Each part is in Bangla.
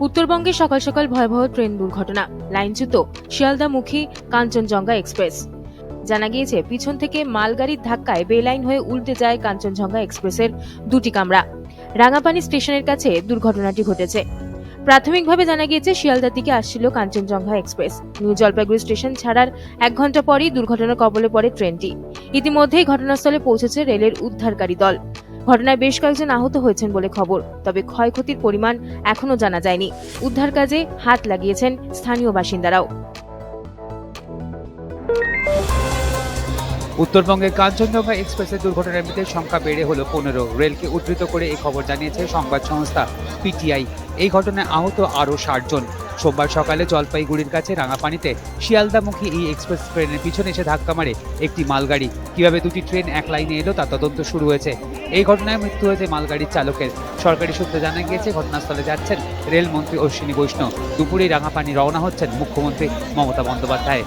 উত্তরবঙ্গে সকাল সকাল ভয়াবহ ট্রেন দুর্ঘটনা। লাইনচ্যুত শিয়ালদামুখী কাঞ্চনজঙ্ঘা এক্সপ্রেস। জানা গিয়েছে, পিছন থেকে মালগাড়ির ধাক্কায় বেলাইন হয়ে উল্টে যায় কাঞ্চনজঙ্ঘা এক্সপ্রেসের দুটি কামরা। রাঙাপানি স্টেশনের কাছে দুর্ঘটনাটি ঘটেছে। প্রাথমিকভাবে জানা গিয়েছে, শিয়ালদার দিকে আসছিল Kanchenjunga express. New Jalpaiguri station ছাড়ার এক ঘণ্টা পরেই দুর্ঘটনার কবলে পড়ে ট্রেনটি। ইতিমধ্যেই ঘটনাস্থলে পৌঁছেছে রেলের উদ্ধারকারী দল। ঘটনায় বেশ কয়েকজন আহত হয়েছেন বলে খবর, তবে ক্ষয়ক্ষতির পরিমাণ এখনও জানা যায়নি। উদ্ধার কাজে হাত লাগিয়েছেন স্থানীয় বাসিন্দারাও। উত্তরবঙ্গের কাঞ্চনজঙ্ঘা এক্সপ্রেসের দুর্ঘটনার মৃতের সংখ্যা বেড়ে হলো পনেরো। রেলকে উদ্ধৃত করে এই খবর জানিয়েছে সংবাদ সংস্থা, পিটিআই। এই ঘটনায় আহত আরও ষাট জন। সোমবার সকালে জলপাইগুড়ির কাছে রাঙাপানিতে শিয়ালদামুখী এই এক্সপ্রেস ট্রেনের পিছনে এসে ধাক্কা মারে একটি মালগাড়ি। কীভাবে দুটি ট্রেন এক লাইনে এলো তা তদন্ত শুরু হয়েছে। এই ঘটনায় মৃত্যু হয়েছে মালগাড়ির চালকের। সরকারি সূত্রে জানা গিয়েছে, ঘটনাস্থলে যাচ্ছেন রেলমন্ত্রী অশ্বিনী বৈষ্ণব। দুপুরেই রাঙাপানি রওনা হচ্ছেন মুখ্যমন্ত্রী মমতা বন্দ্যোপাধ্যায়।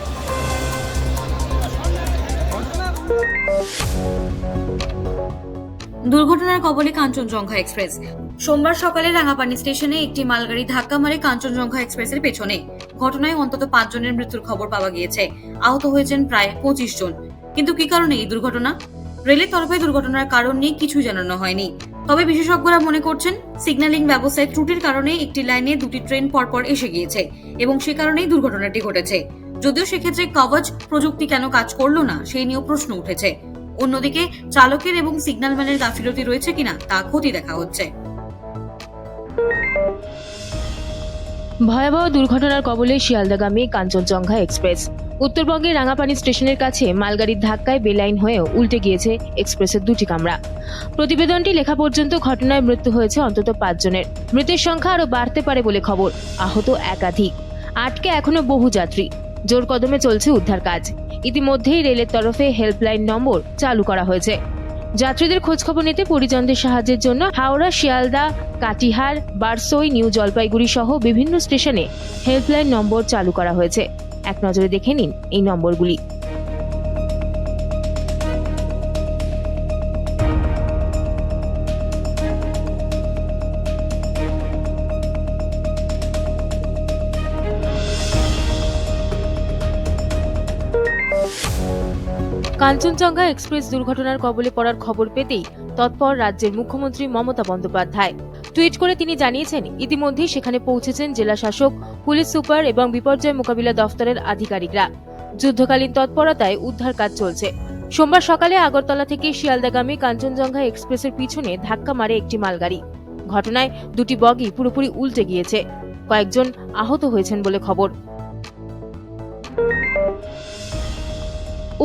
দুর্ঘটনার কবলে কাঞ্চনজঙ্ঘা এক্সপ্রেস। সোমবার সকালে রাঙাপানি স্টেশনে একটি মালগাড়ি ধাক্কা মারে কাঞ্চনজঙ্ঘা এক্সপ্রেসের পেছনে। ঘটনায় অন্তত পাঁচজনের মৃত্যুর খবর পাওয়া গিয়েছে। আহত হয়েছেন প্রায় পঁচিশ জন। কিন্তু কি কারণে এই দুর্ঘটনা? রেলের তরফে দুর্ঘটনার কারণ নিয়ে কিছুই জানানো হয়নি। তবে বিশেষজ্ঞরা মনে করছেন, সিগন্যালিং ব্যবস্থায় ত্রুটির কারণে একটি লাইনে দুটি ট্রেন পরপর এসে গিয়েছে এবং সে কারণেই দুর্ঘটনাটি ঘটেছে। যদিও সেক্ষেত্রে কভাচ প্রযুক্তি কেন কাজ করল না, সেই নিয়েও প্রশ্ন উঠেছে। অন্যদিকে, চালকের এবং সিগন্যালম্যানের গাফিলতি রয়েছে কিনা তা ক্ষতি দেখা হচ্ছে। ভয়াবহ দুর্ঘটনার কবলে শিয়ালদাগামী কাঞ্চনজঙ্ঘা এক্সপ্রেস। উত্তরবঙ্গের রাঙাপানি স্টেশনের কাছে মালগাড়ির ধাক্কায় বেলাইন হয়েও উল্টে গিয়েছে এক্সপ্রেসের দুটি কামরা। প্রতিবেদনটি লেখা পর্যন্ত ঘটনায় মৃত্যু হয়েছে অন্তত পাঁচজনের। মৃতের সংখ্যা আরও বাড়তে পারে বলে খবর, আহত একাধিক। আটকে এখনও বহু যাত্রী। জোর কদমে চলছে উদ্ধার কাজ। ইতিমধ্যেই রেলের তরফে হেল্পলাইন নম্বর চালু করা হয়েছে। যাত্রীদের খোঁজখবর নিতে পরিজনদের সাহায্যের জন্য হাওড়া, শিয়ালদা, কাটিহার, বারসই, নিউ জলপাইগুড়ি সহ বিভিন্ন স্টেশনে হেল্পলাইন নম্বর চালু করা হয়েছে। এক নজরে দেখে নিন এই নম্বরগুলি। কাঞ্চনজঙ্ঘা এক্সপ্রেস দুর্ঘটনার কবলে পড়ার খবর পেতেই তৎপর রাজ্যের মুখ্যমন্ত্রী মমতা বন্দ্যোপাধ্যায়। টুইট করে তিনি জানিয়েছেন, ইতিমধ্যেই সেখানে পৌঁছেছেন জেলা শাসক, পুলিশ সুপার এবং বিপর্যয় মোকাবিলা দফতরের আধিকারিকরা। যুদ্ধকালীন তৎপরতায় উদ্ধার কাজ চলছে। সোমবার সকালে আগরতলা থেকে শিয়ালদাগামী কাঞ্চনজঙ্ঘা এক্সপ্রেসের পিছনে ধাক্কা মারে একটি মালগাড়ি। ঘটনায় দুটি বগি পুরোপুরি উল্টে গিয়েছে। কয়েকজন আহত হয়েছেন বলে খবর।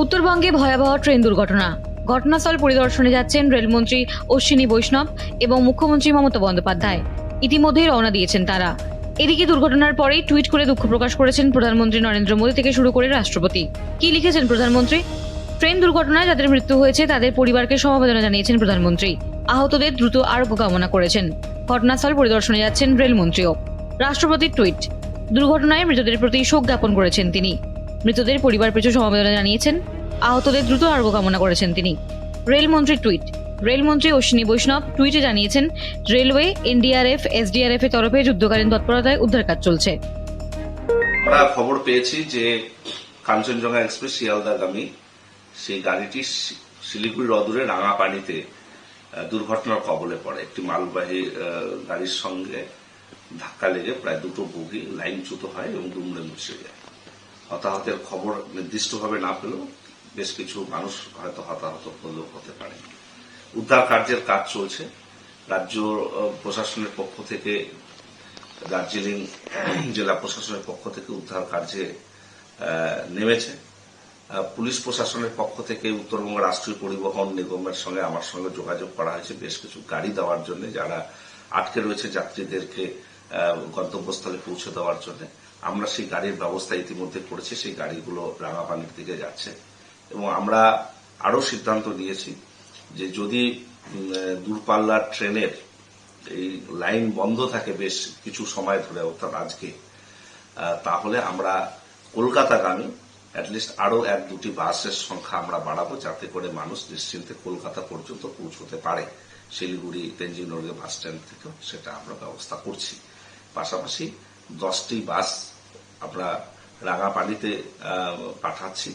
উত্তরবঙ্গে ভয়াবহ ট্রেন দুর্ঘটনা। ঘটনাস্থল পরিদর্শনে যাচ্ছেন রেলমন্ত্রী অশ্বিনী বৈষ্ণব এবং মুখ্যমন্ত্রী মমতা বন্দ্যোপাধ্যায়। ইতিমধ্যেই রওনা দিয়েছেন তারা। এদিকে দুর্ঘটনার পরেই টুইট করে দুঃখ প্রকাশ করেছেন প্রধানমন্ত্রী নরেন্দ্র মোদী থেকে শুরু করে রাষ্ট্রপতি। কি লিখেছেন প্রধানমন্ত্রী? ট্রেন দুর্ঘটনায় যাদের মৃত্যু হয়েছে, তাদের পরিবারকে সমবেদনা জানিয়েছেন প্রধানমন্ত্রী। আহতদের দ্রুত আরোগ্য কামনা করেছেন। ঘটনাস্থল পরিদর্শনে যাচ্ছেন রেলমন্ত্রীও। রাষ্ট্রপতির টুইট, দুর্ঘটনায় মৃতদের প্রতি শোক জ্ঞাপন করেছেন তিনি। মৃতদের পরিবার পিছু সমবেদনা জানিয়েছেন। আহতদের দ্রুত আরোগ্য কামনা করেছেন তিনি। রেলমন্ত্রীর টুইট। রেলমন্ত্রী অশ্বিনী বৈষ্ণব টুইটে জানিয়েছেন রেলওয়ে এনডিআরএফ এসডিআরএফ এর তরফে যুদ্ধকালীন তৎপরতায় উদ্ধার কাজ চলছে। আমরা খবর পেয়েছি যে কাঞ্চনজঙ্ঘা এক্সপ্রেস শিয়ালদাগামী সেই গাড়িটি শি- শিলিগুড়ির অদূরে রাঙাপানিতে আহ, দুর্ঘটনার কবলে পড়ে। একটি মালবাহী গাড়ির সঙ্গে ধাক্কা লেগে প্রায় দুটো বগি লাইনচ্যুত হয় এবং দুমড়ে মুছে যায়। হতাহতের খবর নির্দিষ্টভাবে না পেলেও বেশ কিছু মানুষ হয়তো হতাহত হলেও হতে পারে। উদ্ধার কার্যের কাজ চলছে। রাজ্য প্রশাসনের পক্ষ থেকে, দার্জিলিং জেলা প্রশাসনের পক্ষ থেকে উদ্ধার কার্যে নেমেছে। পুলিশ প্রশাসনের পক্ষ থেকে উত্তরবঙ্গ রাষ্ট্রীয় পরিবহন নিগমের সঙ্গে, আমার সঙ্গে যোগাযোগ করা হয়েছে বেশ কিছু গাড়ি দেওয়ার জন্য, যারা আটকে রয়েছে যাত্রীদেরকে গন্তব্যস্থলে পৌঁছে দেওয়ার জন্য। আমরা সেই গাড়ির ব্যবস্থা ইতিমধ্যে করেছি, সেই গাড়িগুলো রাঙাপানির দিকে যাচ্ছে। এবং আমরা আরও সিদ্ধান্ত নিয়েছি যে যদি দূরপাল্লার ট্রেনের এই লাইন বন্ধ থাকে বেশ কিছু সময় ধরে, অর্থাৎ আজকে তাহলে আমরা কলকাতাগামী অ্যাটলিস্ট আরও এক দুটি বাসের সংখ্যা আমরা বাড়াবো যাতে করে মানুষ নিশ্চিন্তে কলকাতা পর্যন্ত পৌঁছতে পারে। শিলিগুড়ি তেঞ্জিনগর বাস স্ট্যান্ড থেকেও সেটা আমরা ব্যবস্থা করছি। পাশাপাশি দশটি বাস আমরা রাঙাপানিতে পাঠাচ্ছি।